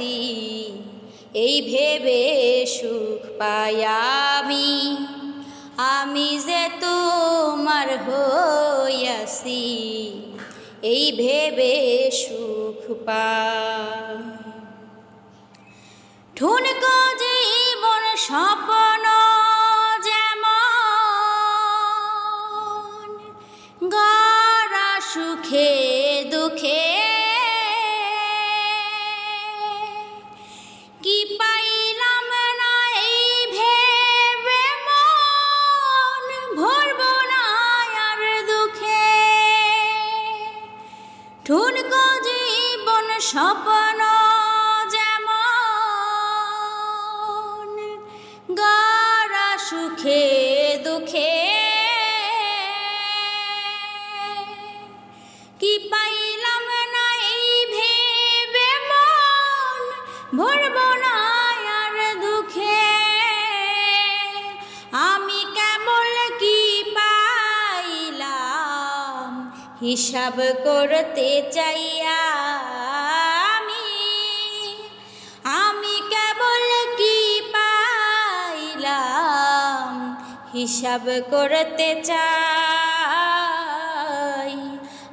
হইয়াছি এই ভেবে সুখ পাই আমি। আমি যে তোমার হইয়াছি এই ভেবে সুখ পাই। ঠুনকো জীবন স্বপ্ন যেমন গড়া সুখে ঠুনকো জীবন স্বপ্ন যেমন গড়া সুখে হিসাব করতে চাইয়া আমি। আমি কেবল কি পাইলাম? হিসাব করতে চাই।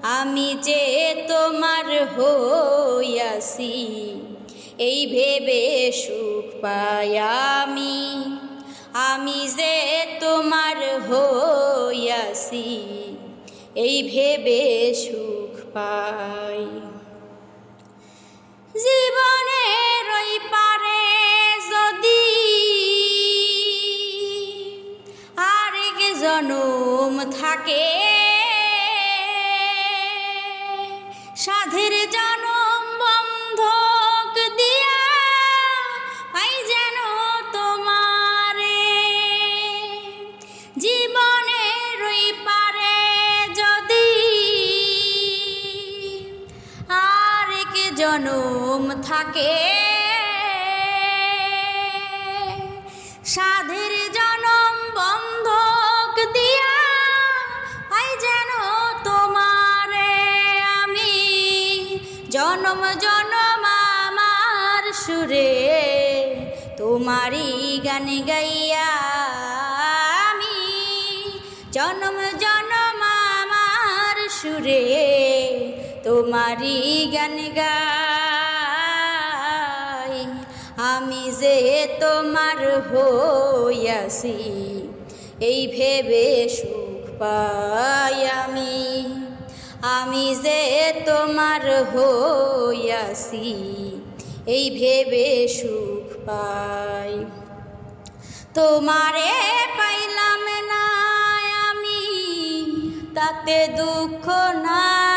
আমি যে তোমার হইয়াছি এই ভেবে সুখ পাই আমি। আমি যে তোমার হইয়াছি এই ভেবে সুখ পাই। জীবনের ওই পারে যদি আরেক জনম থাকে জনম থাকে। সাধের জনম বন্ধক দিয়া যেন তোমারে আমি। জনম জনম আমার সুরে তোমারই গান গাইয়া আমি। জনম জনম আমার সুরে তোমারই গান গাই, আমি যে তোমার হইয়াছি, এই ভেবে সুখ পাই আমি। আমি যে তোমার হইয়াছি, এই ভেবে সুখ পাই। তোমারে পাইলাম না আমি, তাতে দুঃখ নাই।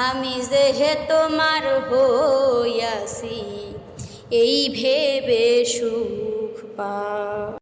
আমি যে তোমার হইয়াছি এই ভেবে সুখ পাই